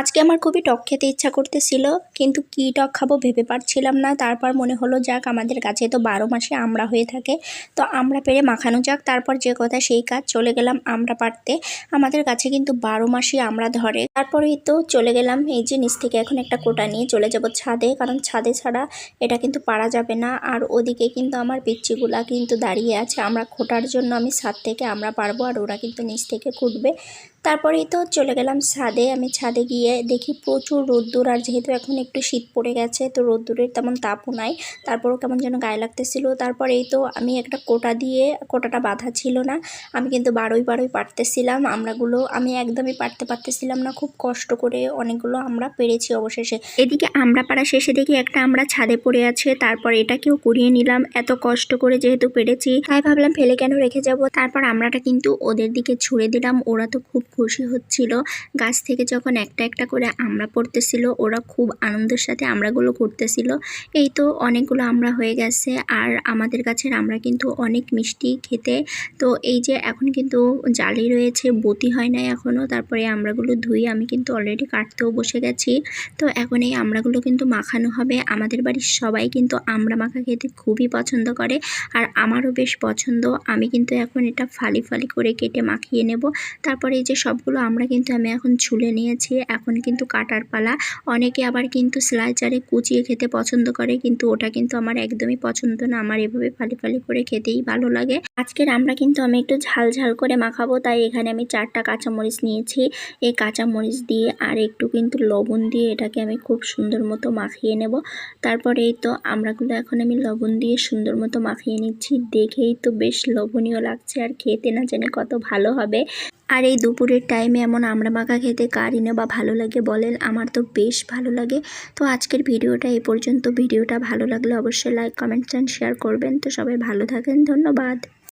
আজকে আমার খুবই টক খেতে ইচ্ছা করতেছিল, কিন্তু কী টক খাব ভেবে পারছিলাম না। তারপর মনে হলো, যাক, আমাদের কাছে তো বারো মাসে আমরা হয়ে থাকে, তো আমরা পেরে মাখানো যাক। তারপর যে কথা সেই কাজ, চলে গেলাম আমরা পারতে। আমাদের কাছে কিন্তু বারো মাসই আমরা ধরে। তারপরেই তো চলে গেলাম, এই যে নিচ থেকে এখন একটা কোটা নিয়ে চলে যাব ছাদে, কারণ ছাদে ছাড়া এটা কিন্তু পারা যাবে না। আর ওদিকে কিন্তু আমার পিচ্চিগুলা কিন্তু দাঁড়িয়ে আছে। আমরা খোটার জন্য আমি ছাদ থেকে আমরা পারব, আর ওরা কিন্তু নিচ থেকে খুঁটবে। তারপরেই তো চলে গেলাম ছাদে। আমি ছাদে গিয়ে দেখি প্রচুর রোদ্দুর আর যেহেতু এখন একটু শীত পড়ে গেছে, তো রোদ্দুরের তেমন তাপও নাই। তারপরও কেমন যেন গায়ে লাগতেছিল। তারপরেই তো আমি একটা কোটা দিয়ে, কোটাটা বাঁধা ছিল না। আমি কিন্তু বারোই বারোই পারতেছিলাম আমরাগুলো। আমি একদমই পারতে পারতেছিলাম না, খুব কষ্ট করে অনেকগুলো আমরা পেরেছি অবশেষে। এদিকে আমরা পাড়া শেষে দেখি একটা আমরা ছাদে পড়ে আছে। তারপর এটাকেও কুড়িয়ে নিলাম। এত কষ্ট করে যেহেতু পেরেছি, তাই ভাবলাম ফেলে কেন রেখে যাব? তারপর আমরাটা কিন্তু ওদের দিকে ছুড়ে দিলাম। ওরা তো খুব খুশি হচ্ছিল। গাছ থেকে যখন একটা একটা করে আমরা পড়তেছিল, ওরা খুব আনন্দের সাথে আমরাগুলো করতেছিল। এই তো অনেকগুলো আমরা হয়ে গেছে আর আমাদের গাছের আমরা কিন্তু অনেক মিষ্টি খেতে। তো এই যে এখন কিন্তু জালি রয়েছে, বতি হয় নাই এখনও তারপরে আমরাগুলো ধুই আমি কিন্তু অলরেডি কাটতেও বসে গেছি। তো এখন এই আমরাগুলো কিন্তু মাখানো হবে। আমাদের বাড়ির সবাই কিন্তু আমড়া মাখা খেতে খুবই পছন্দ করে আর আমারও বেশ পছন্দ। আমি কিন্তু এখন এটা ফালি ফালি করে কেটে মাখিয়ে নেব। তারপরে এই যে সবগুলো আমরা কিন্তু আমি এখন ছুলে নিয়েছি। এখন কিন্তু কাটার পালা। অনেকে আবার কিন্তু স্লাইচারে কুচিয়ে খেতে পছন্দ করে, কিন্তু ওটা কিন্তু আমার একদমই পছন্দ না। আমার এভাবে ফালি ফালি করে খেতেই ভালো লাগে। আজকের আমরা কিন্তু আমি একটু ঝাল ঝাল করে মাখাবো, তাই এখানে আমি চারটা কাঁচামরিচ নিয়েছি। এই কাঁচামরিচ দিয়ে আর একটু কিন্তু লবণ দিয়ে এটাকে আমি খুব সুন্দর মতো মাখিয়ে নেব। তারপরে এই তো আমরাগুলো এখন আমি লবণ দিয়ে সুন্দর মতো মাখিয়ে নিচ্ছি। দেখেই তো বেশ লোভনীয় লাগছে, আর খেতে না জানি কত ভালো হবে। আর এই দুপুরের টাইমে এমন আমরা মাখা খেতে কারি না বা ভালো লাগে বলেন, আমার তো বেশ ভালো লাগে। তো আজকের ভিডিওটা এই পর্যন্ত। ভিডিওটা ভালো লাগলে অবশ্যই লাইক কমেন্টস অ্যান্ড শেয়ার করবেন। তো সবাই ভালো থাকেন, ধন্যবাদ।